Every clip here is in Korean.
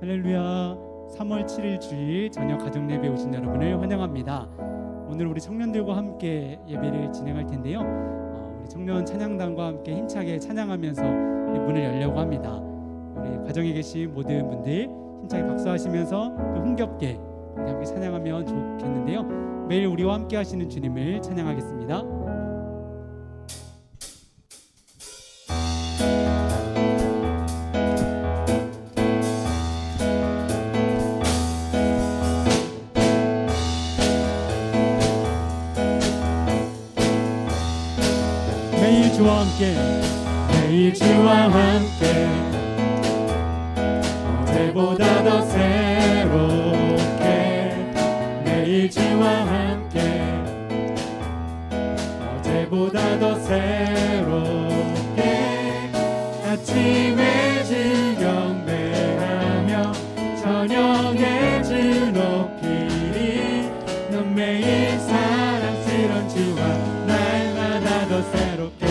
할렐루야. 3월 7일 주일 저녁 가정 예배 오신 여러분을 환영합니다. 오늘 우리 청년들과 함께 예배를 진행할 텐데요. 어, 우리 청년 찬양단과 함께 힘차게 찬양하면서 이 문을 열려고 합니다. 우리 가정에 계신 모든 분들 힘차게 박수하시면서 또 흥겹게 함께 찬양하면 좋겠는데요. 매일 우리와 함께 하시는 주님을 찬양하겠습니다. 주와 함께 어제보다 더 새롭게 아침에 주 경배하며 저녁에 주 높이리 넌 매일 사랑스런 주와 날마다 더 새롭게.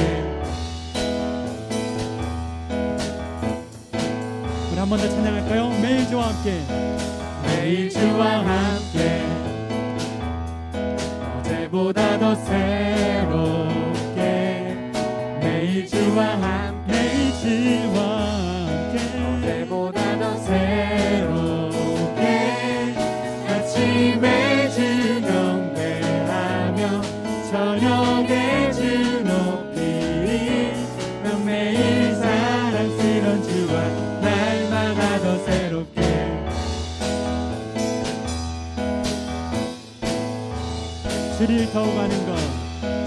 우리 한 번 더 찬양할까요? 매일 주와 함께. 매일 주와 함께 사랑스런 주와 날마다 더 새롭게. 주를 더욱 아는 것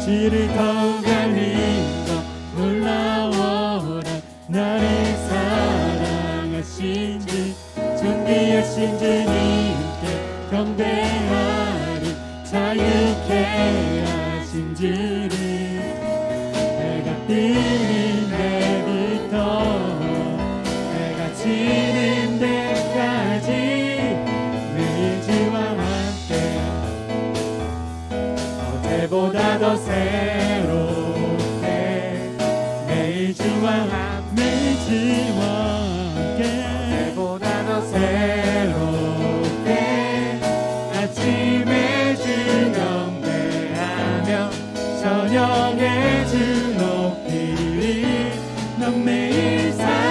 주를 더욱 아는 것 놀라워라 나를 사랑하신 주 존귀하신 주님께 경배 새롭게 매일 주와 함께 매일 주와 함께. 어제보다 더 새롭게 아침에 주 경배하며 저녁에 주 높이리 넌 매일 사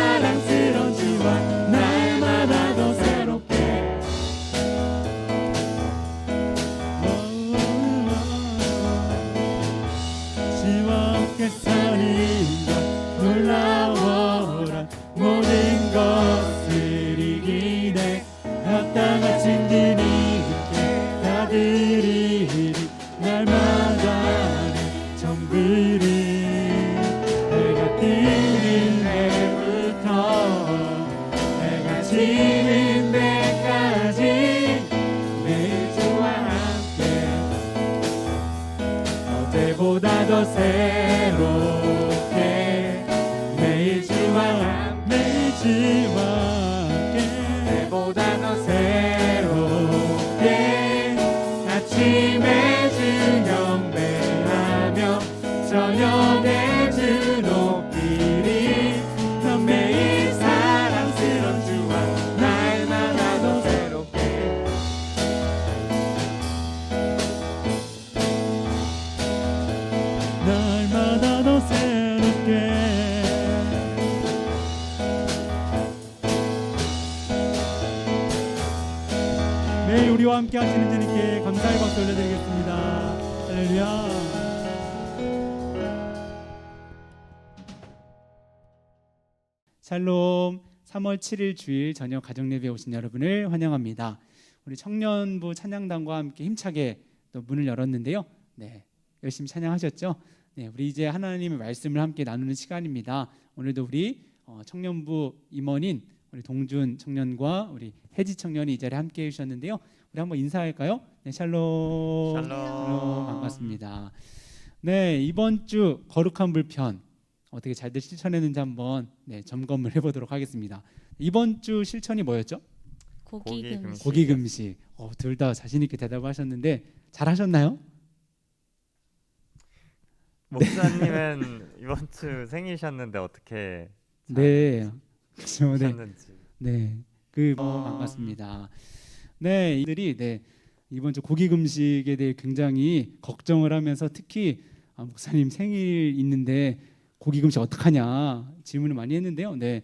올려드리겠습니다 할렐루야 샬롬 3월 7일 주일 저녁 가정 예배에 오신 여러분을 환영합니다. 우리 청년부 찬양단과 함께 힘차게 또 문을 열었는데요. 네, 열심히 찬양하셨죠? 네, 우리 이제 하나님의 말씀을 함께 나누는 시간입니다. 오늘도 우리 어, 청년부 임원인 우리 동준 청년과 우리 혜지 청년이 이 자리에 함께 해주셨는데요. 우리 한번 인사할까요? 네, 샬롬. 샬롬. 샬롬, 반갑습니다. 네, 이번 주 거룩한 불편 어떻게 잘들 실천했는지 한번 네, 점검을 해보도록 하겠습니다. 이번 주 실천이 뭐였죠? 고기 고기 금식. 금식. 고기 금식. 어, 둘 다 자신 있게 대답하셨는데 잘하셨나요? 목사님은 이번 주 생일이셨는데 어떻게 네. 그렇죠. 네. 하셨는지 네. 그 어, 반갑습니다. 네, 이들이 네 이번 주 고기 금식에 대해 굉장히 걱정을 하면서 특히 아, 목사님 생일 있는데 고기 금식 어떡하냐 질문을 많이 했는데요. 네,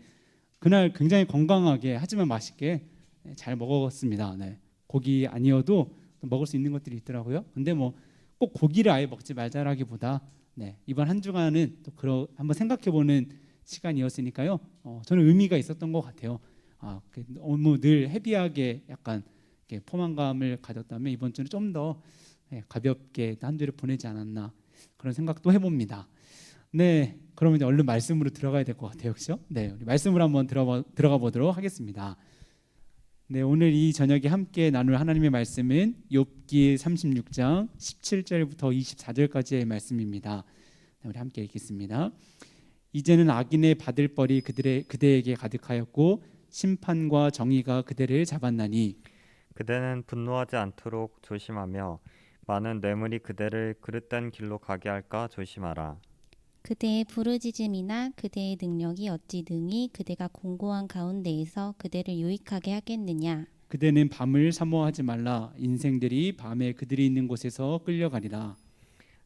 그날 굉장히 건강하게 하지만 맛있게 네, 잘 먹었습니다. 네, 고기 아니어도 또 먹을 수 있는 것들이 있더라고요. 근데 뭐 꼭 고기를 아예 먹지 말자라기보다 네, 이번 한 주간은 또 그러 한번 생각해보는 시간이었으니까요. 어, 저는 의미가 있었던 것 같아요. 아, 그 너무 늘 헤비하게 약간 포만감을 가졌다면 이번 주는 좀 더 가볍게 한 주를 보내지 않았나 그런 생각도 해봅니다. 네, 그러면 이제 얼른 말씀으로 들어가야 될 것 같아요, 그렇죠? 네, 말씀으로 한번 들어가 들어가 보도록 하겠습니다. 네, 오늘 이 저녁에 함께 나눌 하나님의 말씀은 욥기 36장 17절부터 24절까지의 말씀입니다. 네, 우리 함께 읽겠습니다. 이제는 악인의 받을 벌이 그들의 그대에게 가득하였고 심판과 정의가 그대를 잡았나니 그대는 분노하지 않도록 조심하며 많은 뇌물이 그대를 그릇된 길로 가게 할까 조심하라. 그대의 부르짖음이나 그대의 능력이 어찌 능히 그대가 공고한 가운데에서 그대를 유익하게 하겠느냐 그대는 밤을 사모하지 말라 인생들이 밤에 그들이 있는 곳에서 끌려가리라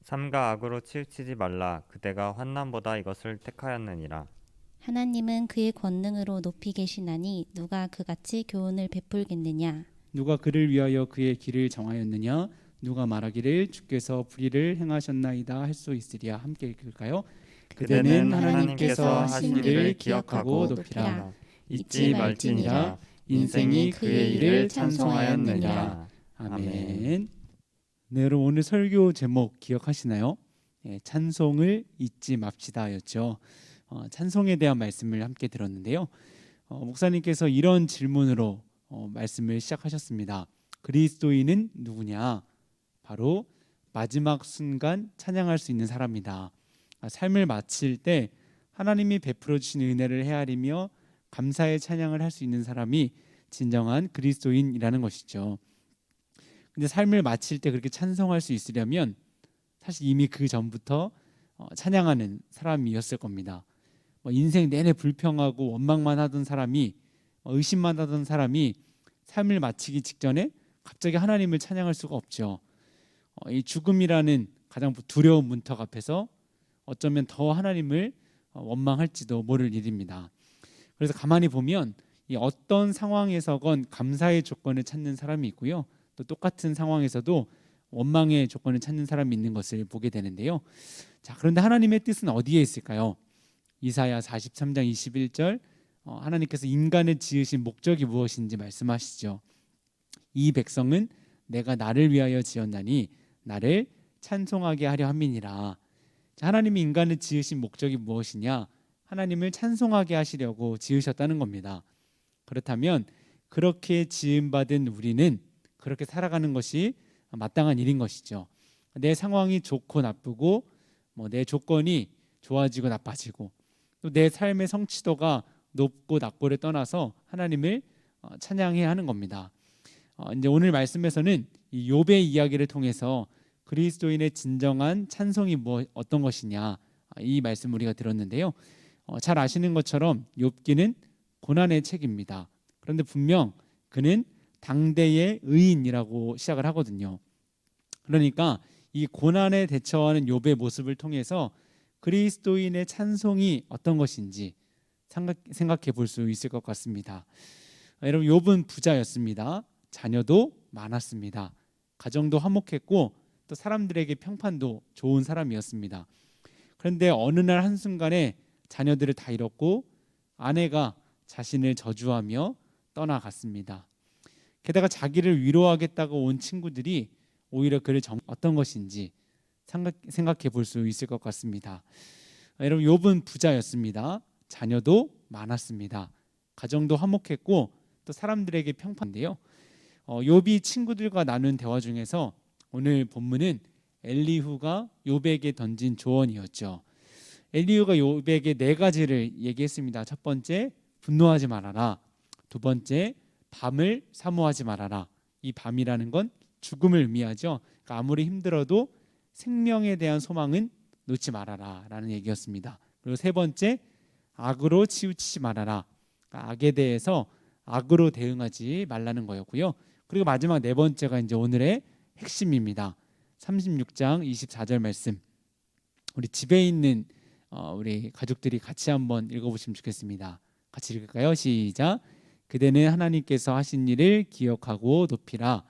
삼가 악으로 치우치지 말라. 그대가 환난보다 이것을 택하였느니라. 하나님은 그의 권능으로 높이 계시나니 누가 그같이 교훈을 베풀겠느냐 누가 그를 위하여 그의 길을 정하였느냐 누가 말하기를 주께서 불의를 행하셨나이다 할 수 있으리야 함께 읽을까요? 그대는 하나님께서 하신 일을 기억하고 높이라 잊지 말지니라 인생이 그의 일을 찬송하였느니라 아멘. 네, 여러분 오늘 설교 제목 기억하시나요? 예, 찬송을 잊지 맙시다였죠. 어, 찬송에 대한 말씀을 함께 들었는데요. 어, 목사님께서 이런 질문으로 어, 말씀을 시작하셨습니다. 그리스도인은 누구냐? 바로 마지막 순간 찬양할 수 있는 사람이다. 아, 삶을 마칠 때 하나님이 베풀어 주신 은혜를 헤아리며 감사의 찬양을 할 수 있는 사람이 진정한 그리스도인이라는 것이죠. 근데 삶을 마칠 때 그렇게 찬송할 수 있으려면 사실 이미 그 전부터 어, 찬양하는 사람이었을 겁니다. 뭐 인생 내내 불평하고 원망만 하던 사람이 어, 의심만 하던 사람이 삶을 마치기 직전에 갑자기 하나님을 찬양할 수가 없죠. 어, 이 죽음이라는 가장 두려운 문턱 앞에서 어쩌면 더 하나님을 어, 원망할지도 모를 일입니다. 그래서 가만히 보면 이 어떤 상황에서건 감사의 조건을 찾는 사람이 있고요. 또 똑같은 상황에서도 원망의 조건을 찾는 사람이 있는 것을 보게 되는데요. 자, 그런데 하나님의 뜻은 어디에 있을까요? 이사야 43장 21절 어, 하나님께서 인간을 지으신 목적이 무엇인지 말씀하시죠. 이 백성은 내가 나를 위하여 지었나니 나를 찬송하게 하려 함이니라. 자, 하나님이 인간을 지으신 목적이 무엇이냐? 하나님을 찬송하게 하시려고 지으셨다는 겁니다. 그렇다면 그렇게 지음받은 우리는 그렇게 살아가는 것이 마땅한 일인 것이죠. 내 상황이 좋고 나쁘고 뭐 내 조건이 좋아지고 나빠지고 또 내 삶의 성취도가 높고 낮고를 떠나서 하나님을 어, 찬양해야 하는 겁니다. 어, 이제 오늘 말씀에서는 이 욥의 이야기를 통해서 그리스도인의 진정한 찬송이 뭐 어떤 것이냐 아, 이 말씀 우리가 들었는데요. 어, 잘 아시는 것처럼 욥기는 고난의 책입니다. 그런데 분명 그는 당대의 의인이라고 시작을 하거든요. 그러니까 이 고난에 대처하는 욥의 모습을 통해서 그리스도인의 찬송이 어떤 것인지 생각해 볼 수 있을 것 같습니다. 아, 여러분 욥은 부자였습니다. 자녀도 많았습니다. 가정도 화목했고 또 사람들에게 평판도 좋은 사람이었습니다. 그런데 어느 날 한순간에 자녀들을 다 잃었고 아내가 자신을 저주하며 떠나갔습니다. 게다가 자기를 위로하겠다고 온 친구들이 오히려 그를 정, 어떤 것인지 생각, 생각해 볼 수 있을 것 같습니다. 아, 여러분 욥은 부자였습니다. 자녀도 많았습니다. 가정도 화목했고 또 사람들에게 평판인데요. 어, 욥이 친구들과 나눈 대화 중에서 오늘 본문은 엘리후가 욥에게 던진 조언이었죠. 엘리후가 욥에게 네 가지를 얘기했습니다. 첫 번째, 분노하지 말아라. 두 번째, 밤을 사모하지 말아라. 이 밤이라는 건 죽음을 의미하죠. 그러니까 아무리 힘들어도 생명에 대한 소망은 놓지 말아라라는 얘기였습니다. 그리고 세 번째, 악으로 치우치지 말아라. 그러니까 악에 대해서 악으로 대응하지 말라는 거였고요. 그리고 마지막 네 번째가 이제 오늘의 핵심입니다. 36장 24절 말씀. 우리 집에 있는 어, 우리 가족들이 같이 한번 읽어보시면 좋겠습니다. 같이 읽을까요? 시작. 그대는 하나님께서 하신 일을 기억하고 높이라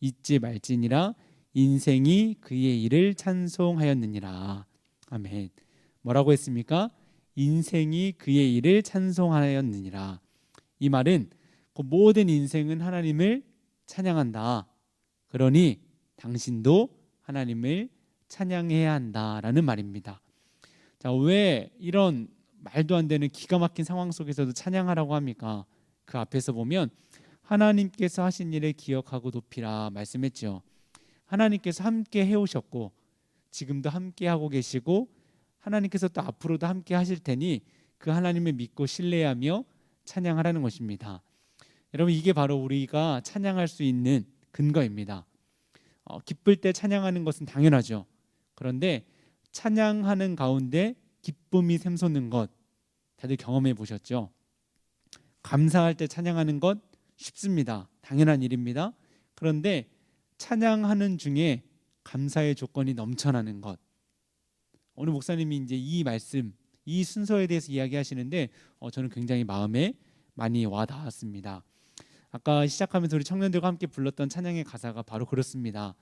잊지 말지니라 인생이 그의 일을 찬송하였느니라. 아멘. 뭐라고 했습니까? 인생이 그의 일을 찬송하였느니라. 이 말은 그 모든 인생은 하나님을 찬양한다. 그러니 당신도 하나님을 찬양해야 한다라는 말입니다. 자, 왜 이런 말도 안 되는 기가 막힌 상황 속에서도 찬양하라고 합니까? 그 앞에서 보면 하나님께서 하신 일을 기억하고 높이라 말씀했죠. 하나님께서 함께 해오셨고 지금도 함께 하고 계시고 하나님께서 또 앞으로도 함께 하실 테니 그 하나님을 믿고 신뢰하며 찬양하라는 것입니다. 여러분 이게 바로 우리가 찬양할 수 있는 근거입니다. 어, 기쁠 때 찬양하는 것은 당연하죠. 그런데 찬양하는 가운데 기쁨이 샘솟는 것 다들 경험해 보셨죠? 감사할 때 찬양하는 것 쉽습니다. 당연한 일입니다. 그런데 찬양하는 중에 감사의 조건이 넘쳐나는 것. 오늘 목사님이 이제 이 말씀, 이 순서에 대해서 이야기하시는데 어, 저는 굉장히 마음에 많이 와 닿았습니다. 아까 시작하면서 우리 청년들과 함께 불렀던 찬양의 가사가 바로 그렇습니다.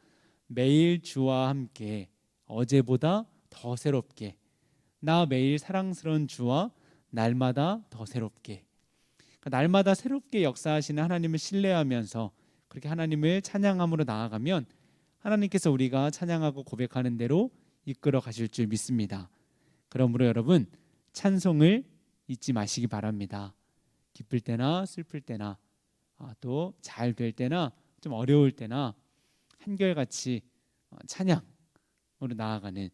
매일 주와 함께 어제보다 더 새롭게 나 매일 사랑스러운 주와 날마다 더 새롭게 그러니까 날마다 새롭게 역사하시는 하나님을 신뢰하면서 그렇게 하나님을 찬양함으로 나아가면 하나님께서 우리가 찬양하고 고백하는 대로 이끌어 가실 줄 믿습니다. 그러므로 여러분 찬송을 잊지 마시기 바랍니다. 기쁠 때나 슬플 때나 아, 또잘 될 때나 좀 어려울 때나 한결같이 어, 찬양으로 나아가는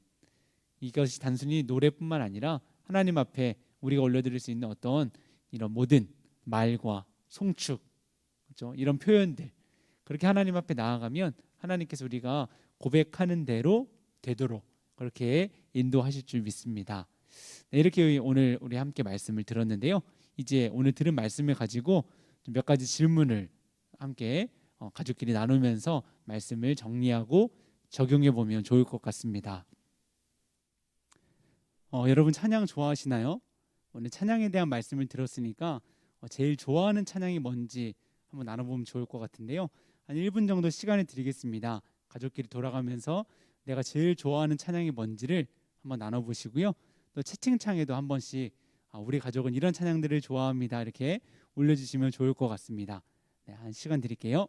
이것이 단순히 노래뿐만 아니라 하나님 앞에 우리가 올려드릴 수 있는 어떤 이런 모든 말과 송축 그렇죠? 이런 표현들 그렇게 하나님 앞에 나아가면 하나님께서 우리가 고백하는 대로 되도록 그렇게 인도하실 줄 믿습니다. 네, 이렇게 오늘 우리 함께 말씀을 들었는데요. 이제 오늘 들은 말씀을 가지고 좀몇 가지 질문을 함께 어, 가족끼리 나누면서 말씀을 정리하고 적용해 보면 좋을 것 같습니다. 어, 여러분 찬양 좋아하시나요? 오늘 찬양에 대한 말씀을 들었으니까 어, 제일 좋아하는 찬양이 뭔지 한번 나눠보면 좋을 것 같은데요. 한 1분 정도 시간을 드리겠습니다. 가족끼리 돌아가면서 내가 제일 좋아하는 찬양이 뭔지를 한번 나눠보시고요. 또 채팅창에도 한 번씩 아, 우리 가족은 이런 찬양들을 좋아합니다. 이렇게 올려주시면 좋을 것 같습니다. 네, 한 시간 드릴게요.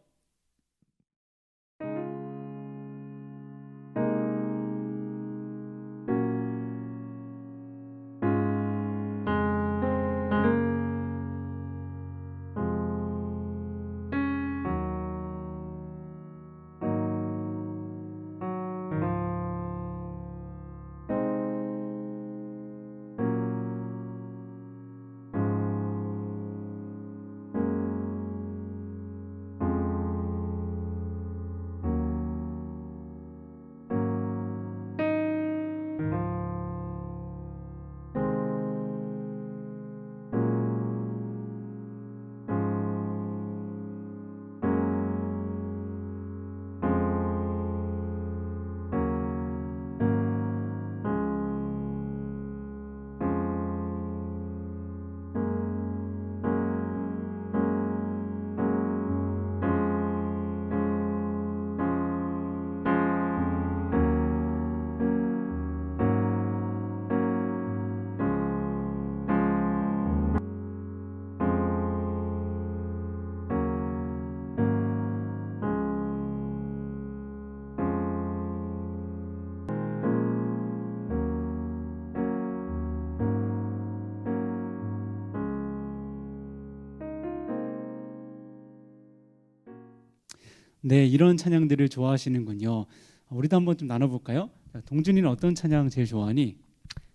네, 이런 찬양들을 좋아하시는군요. 우리도 한번 좀 나눠볼까요? 자, 동준이는 어떤 찬양 제일 좋아하니?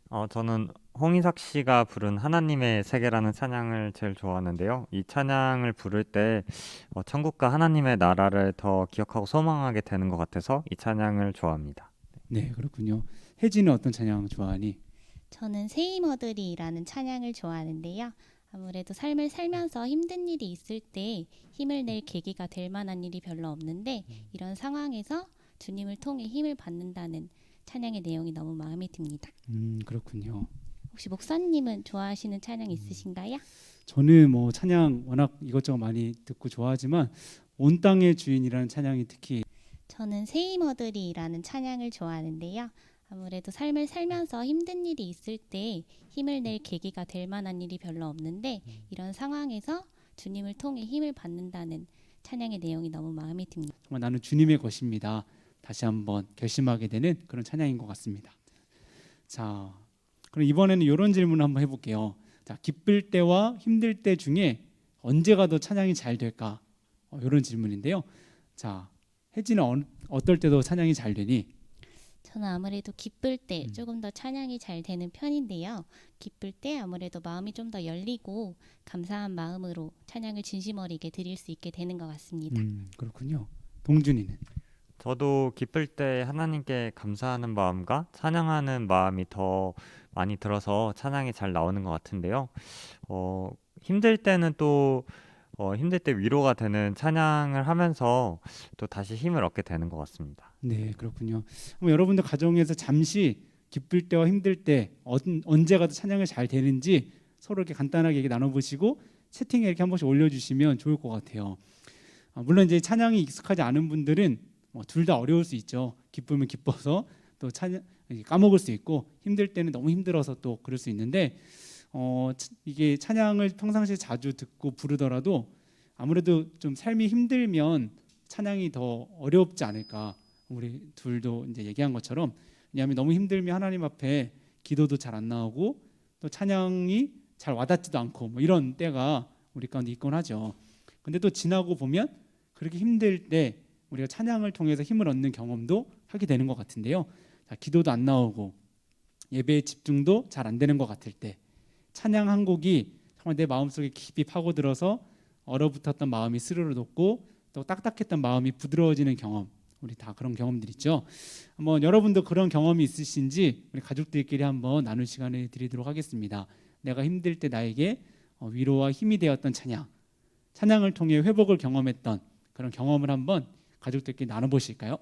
어, 저는 홍희석 씨가 부른 하나님의 세계라는 찬양을 제일 좋아하는데요. 이 찬양을 부를 때 어, 천국과 하나님의 나라를 더 기억하고 소망하게 되는 것 같아서 이 찬양을 좋아합니다. 네, 그렇군요. 혜진은 어떤 찬양 좋아하니? 저는 세이머들이라는 찬양을 좋아하는데요. 아무래도 삶을 살면서 힘든 일이 있을 때 힘을 낼 계기가 될 만한 일이 별로 없는데 이런 상황에서 주님을 통해 힘을 받는다는 찬양의 내용이 너무 마음에 듭니다. 음, 그렇군요. 혹시 목사님은 좋아하시는 찬양 있으신가요? 저는 뭐 찬양 워낙 이것저것 많이 듣고 좋아하지만 온 땅의 주인이라는 찬양이 특히 저는 세이머들이라는 찬양을 좋아하는데요. 아무래도 삶을 살면서 힘든 일이 있을 때 힘을 낼 계기가 될 만한 일이 별로 없는데 이런 상황에서 주님을 통해 힘을 받는다는 찬양의 내용이 너무 마음에 듭니다. 정말 나는 주님의 것입니다. 다시 한번 결심하게 되는 그런 찬양인 것 같습니다. 자, 그럼 이번에는 이런 질문을 한번 해볼게요. 자, 기쁠 때와 힘들 때 중에 언제가 더 찬양이 잘 될까? 어, 이런 질문인데요. 자, 혜진은 어, 어떨 때도 찬양이 잘 되니? 저는 아무래도 기쁠 때 음. 조금 더 찬양이 잘 되는 편인데요. 기쁠 때 아무래도 마음이 좀 더 열리고 감사한 마음으로 찬양을 진심 어리게 드릴 수 있게 되는 것 같습니다. 음, 그렇군요. 동준이는 저도 기쁠 때 하나님께 감사하는 마음과 찬양하는 마음이 더 많이 들어서 찬양이 잘 나오는 것 같은데요. 어, 힘들 때는 또 어, 힘들 때 위로가 되는 찬양을 하면서 또 다시 힘을 얻게 되는 것 같습니다. 네, 그렇군요. 여러분들 가정에서 잠시 기쁠 때와 힘들 때 언, 언제가 더 찬양이 잘 되는지 서로 이렇게 간단하게 얘기 나눠보시고 채팅에 이렇게 한 번씩 올려주시면 좋을 것 같아요. 아, 물론 이제 찬양이 익숙하지 않은 분들은 뭐 둘 다 어려울 수 있죠. 기쁘면 기뻐서 또 찬양 까먹을 수 있고 힘들 때는 너무 힘들어서 또 그럴 수 있는데 어, 차- 이게 찬양을 평상시에 자주 듣고 부르더라도 아무래도 좀 삶이 힘들면 찬양이 더 어렵지 않을까. 우리 둘도 이제 얘기한 것처럼 왜냐하면 너무 힘들면 하나님 앞에 기도도 잘 안 나오고 또 찬양이 잘 와닿지도 않고 뭐 이런 때가 우리 가운데 있곤 하죠. 근데 또 지나고 보면 그렇게 힘들 때 우리가 찬양을 통해서 힘을 얻는 경험도 하게 되는 것 같은데요. 자, 기도도 안 나오고 예배에 집중도 잘 안 되는 것 같을 때 찬양 한 곡이 정말 내 마음속에 깊이 파고들어서 얼어붙었던 마음이 스르르 돋고 또 딱딱했던 마음이 부드러워지는 경험 우리 다 그런 경험들 있죠. 한번 여러분도 그런 경험이 있으신지 우리 가족들끼리 한번 나눌 시간을 드리도록 하겠습니다. 내가 힘들 때 나에게 어, 위로와 힘이 되었던 찬양, 찬양을 통해 회복을 경험했던 그런 경험을 한번 가족들끼리 나눠보실까요?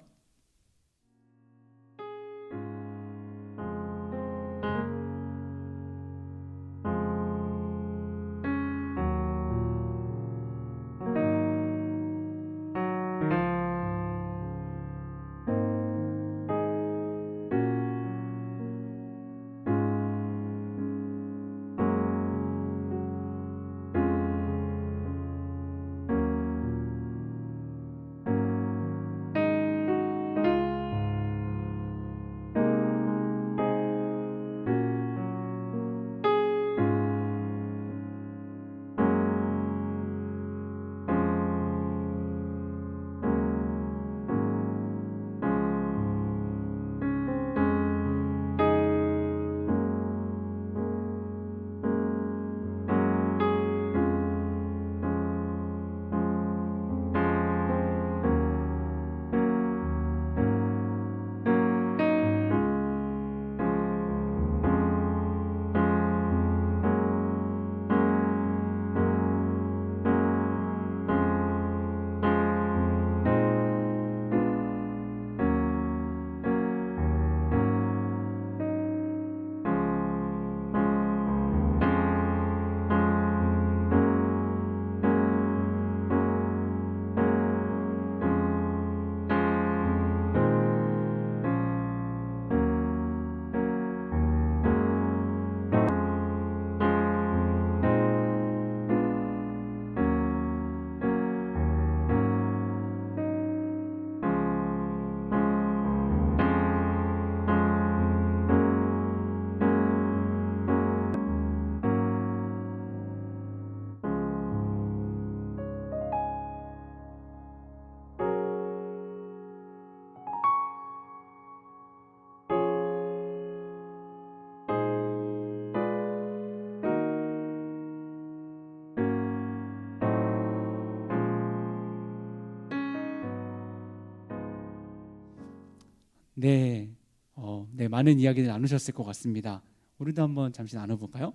네, 어, 네 많은 이야기를 나누셨을 것 같습니다. 우리도 한번 잠시 나눠볼까요?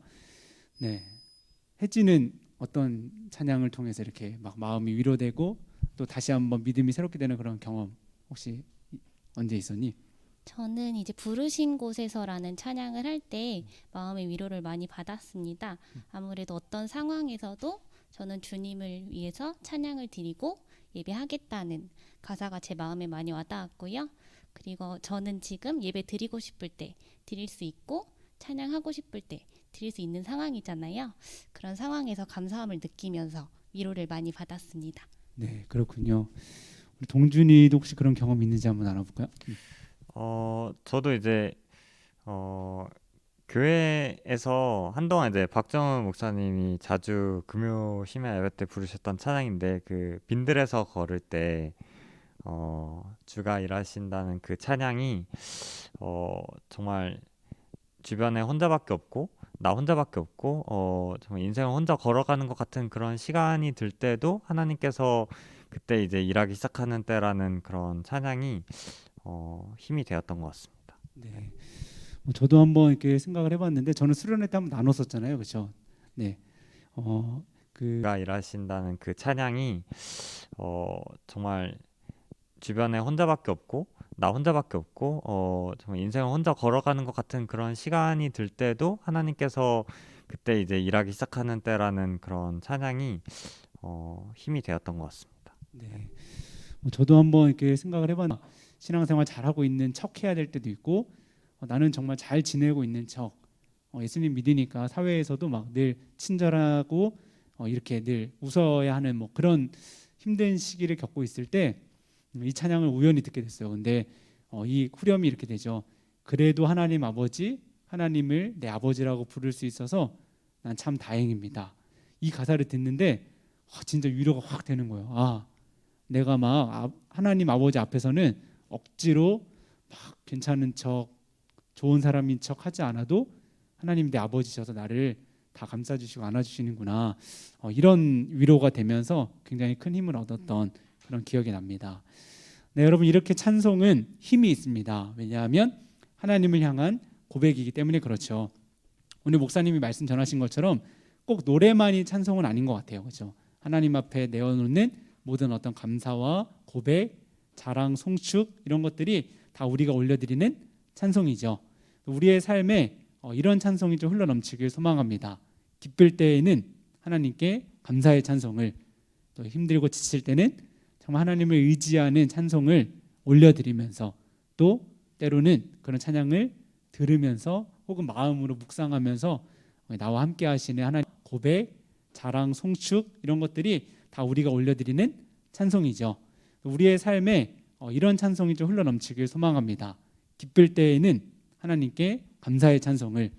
네, 혜지는 어떤 찬양을 통해서 이렇게 막 마음이 위로되고 또 다시 한번 믿음이 새롭게 되는 그런 경험 혹시 언제 있었니? 저는 이제 부르신 곳에서라는 찬양을 할 때 마음의 위로를 많이 받았습니다. 아무래도 어떤 상황에서도 저는 주님을 위해서 찬양을 드리고 예배하겠다는 가사가 제 마음에 많이 와닿았고요. 그리고 저는 지금 예배 드리고 싶을 때 드릴 수 있고 찬양하고 싶을 때 드릴 수 있는 상황이잖아요. 그런 상황에서 감사함을 느끼면서 위로를 많이 받았습니다. 네, 그렇군요. 우리 동준이도 혹시 그런 경험 있는지 한번 알아볼까요? 어, 저도 이제 어, 교회에서 한동안 이제 박정은 목사님이 자주 금요 심야 예배 때 부르셨던 찬양인데 그 빈들에서 걸을 때 어, 주가 일하신다는 그 찬양이 어, 정말 주변에 혼자밖에 없고 나 혼자밖에 없고 어, 정말 인생을 혼자 걸어가는 것 같은 그런 시간이 들 때도 하나님께서 그때 이제 일하기 시작하는 때라는 그런 찬양이 어, 힘이 되었던 것 같습니다. 네. 뭐 저도 한번 이렇게 생각을 해봤는데 저는 수련회 때 한번 나눴었잖아요, 그렇죠? 네. 어, 그 주가 일하신다는 그 찬양이 어, 정말 주변에 혼자밖에 없고 나 혼자밖에 없고 어, 정말 인생을 혼자 걸어가는 것 같은 그런 시간이 들 때도 하나님께서 그때 이제 일하기 시작하는 때라는 그런 찬양이 어, 힘이 되었던 것 같습니다. 네. 뭐 저도 한번 이렇게 생각을 해봤는데 신앙생활 잘하고 있는 척 해야 될 때도 있고 어, 나는 정말 잘 지내고 있는 척 어, 예수님 믿으니까 사회에서도 막 늘 친절하고 어, 이렇게 늘 웃어야 하는 뭐 그런 힘든 시기를 겪고 있을 때 이 찬양을 우연히 듣게 됐어요. 근데 어, 이 후렴이 이렇게 되죠. 그래도 하나님 아버지 하나님을 내 아버지라고 부를 수 있어서 난 참 다행입니다. 이 가사를 듣는데 아, 진짜 위로가 확 되는 거예요. 아 내가 막 아- 하나님 아버지 앞에서는 억지로 막 괜찮은 척 좋은 사람인 척 하지 않아도 하나님 내 아버지셔서 나를 다 감싸주시고 안아주시는구나 어, 이런 위로가 되면서 굉장히 큰 힘을 얻었던 그런 기억이 납니다. 네 여러분 이렇게 찬송은 힘이 있습니다. 왜냐하면 하나님을 향한 고백이기 때문에 그렇죠. 오늘 목사님이 말씀 전하신 것처럼 꼭 노래만이 찬송은 아닌 것 같아요. 그렇죠? 하나님 앞에 내어놓는 모든 어떤 감사와 고백, 자랑, 송축 이런 것들이 다 우리가 올려드리는 찬송이죠. 우리의 삶에 어, 이런 찬송이 좀 흘러넘치길 소망합니다. 기쁠 때에는 하나님께 감사의 찬송을 또 힘들고 지칠 때는 정말 하나님을 의지하는 찬송을 올려드리면서 또 때로는 그런 찬양을 들으면서 혹은 마음으로 묵상하면서 나와 함께 하시는 하나님 고백, 자랑, 송축 이런 것들이 다 우리가 올려드리는 찬송이죠. 우리의 삶에 어, 이런 찬송이 좀 흘러넘치길 소망합니다. 기쁠 때에는 하나님께 감사의 찬송을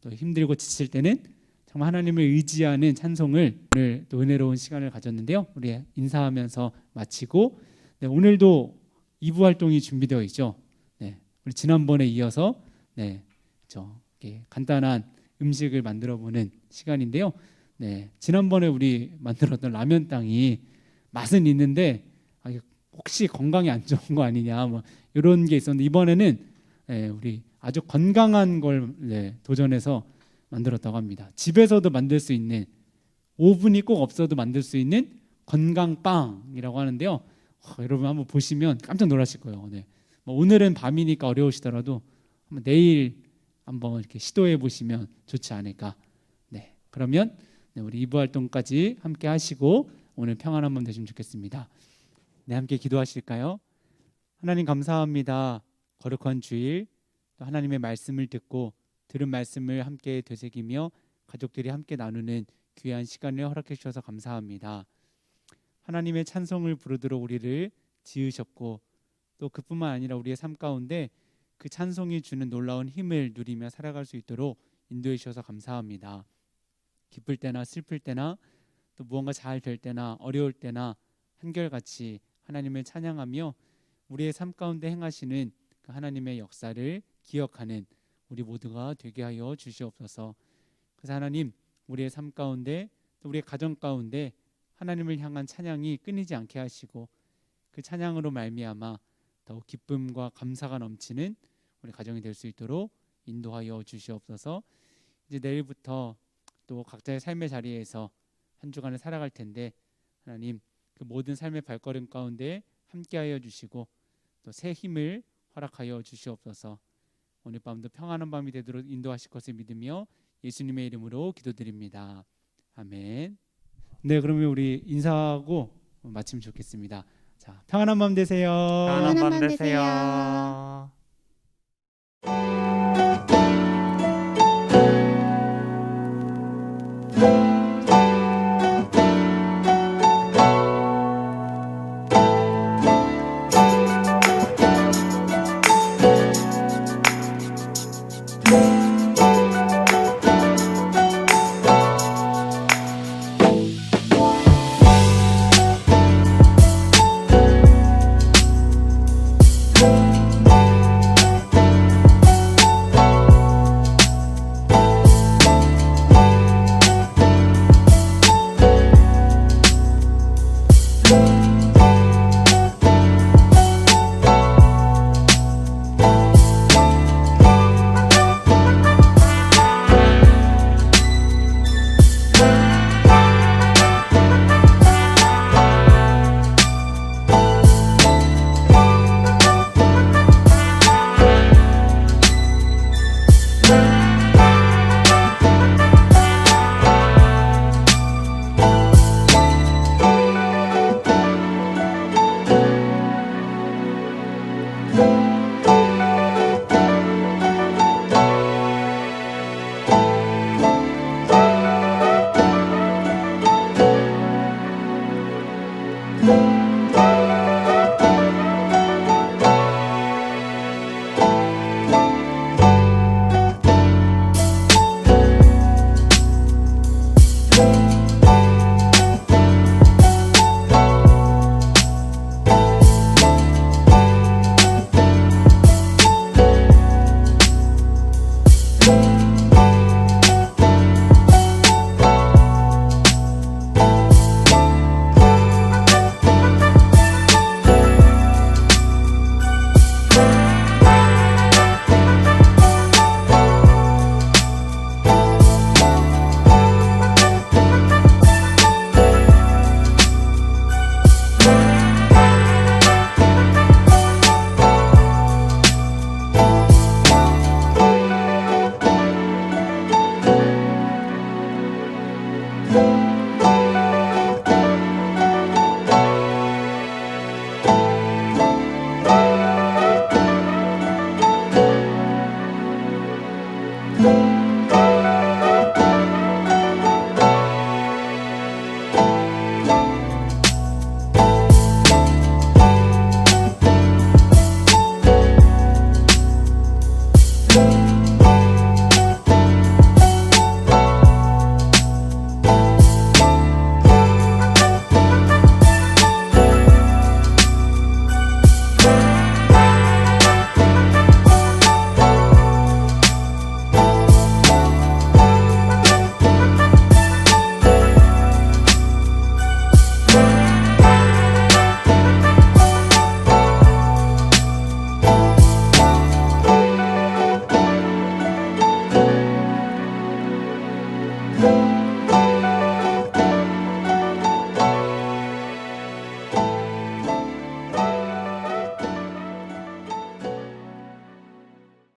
또 힘들고 지칠 때는 정말 하나님을 의지하는 찬송을 오늘 또 은혜로운 시간을 가졌는데요. 우리 인사하면서 마치고 네, 오늘도 2부 활동이 준비되어 있죠. 네, 우리 지난번에 이어서 네, 저 간단한 음식을 만들어 보는 시간인데요. 네, 지난번에 우리 만들었던 라면 땅이 맛은 있는데 아, 혹시 건강에 안 좋은 거 아니냐 뭐 이런 게 있었는데 이번에는 네, 우리 아주 건강한 걸 네, 도전해서 만들었다고 합니다. 집에서도 만들 수 있는 오븐이 꼭 없어도 만들 수 있는 건강빵이라고 하는데요. 어, 여러분 한번 보시면 깜짝 놀라실 거예요. 네. 뭐 오늘은 밤이니까 어려우시더라도 한번 내일 한번 이렇게 시도해 보시면 좋지 않을까. 네. 그러면 네, 우리 2부 활동까지 함께 하시고 오늘 평안한 밤 되시면 좋겠습니다. 네, 함께 기도하실까요? 하나님 감사합니다. 거룩한 주일 또 하나님의 말씀을 듣고 들은 말씀을 함께 되새기며 가족들이 함께 나누는 귀한 시간을 허락해 주셔서 감사합니다. 하나님의 찬송을 부르도록 우리를 지으셨고 또 그뿐만 아니라 우리의 삶 가운데 그 찬송이 주는 놀라운 힘을 누리며 살아갈 수 있도록 인도해 주셔서 감사합니다. 기쁠 때나 슬플 때나 또 무언가 잘 될 때나 어려울 때나 한결같이 하나님을 찬양하며 우리의 삶 가운데 행하시는 그 하나님의 역사를 기억하는 우리 모두가 되게 하여 주시옵소서. 그래서 하나님 우리의 삶 가운데 또 우리의 가정 가운데 하나님을 향한 찬양이 끊이지 않게 하시고 그 찬양으로 말미암아 더욱 기쁨과 감사가 넘치는 우리 가정이 될 수 있도록 인도하여 주시옵소서. 이제 내일부터 또 각자의 삶의 자리에서 한 주간을 살아갈 텐데 하나님 그 모든 삶의 발걸음 가운데 함께하여 주시고 또 새 힘을 허락하여 주시옵소서. 오늘 밤도 평안한 밤이 되도록 인도하실 것을 믿으며 예수님의 이름으로 기도드립니다. 아멘. 네, 그러면 우리 인사하고 마치면 좋겠습니다. 자, 평안한 밤 되세요. 편안한 밤밤 되세요.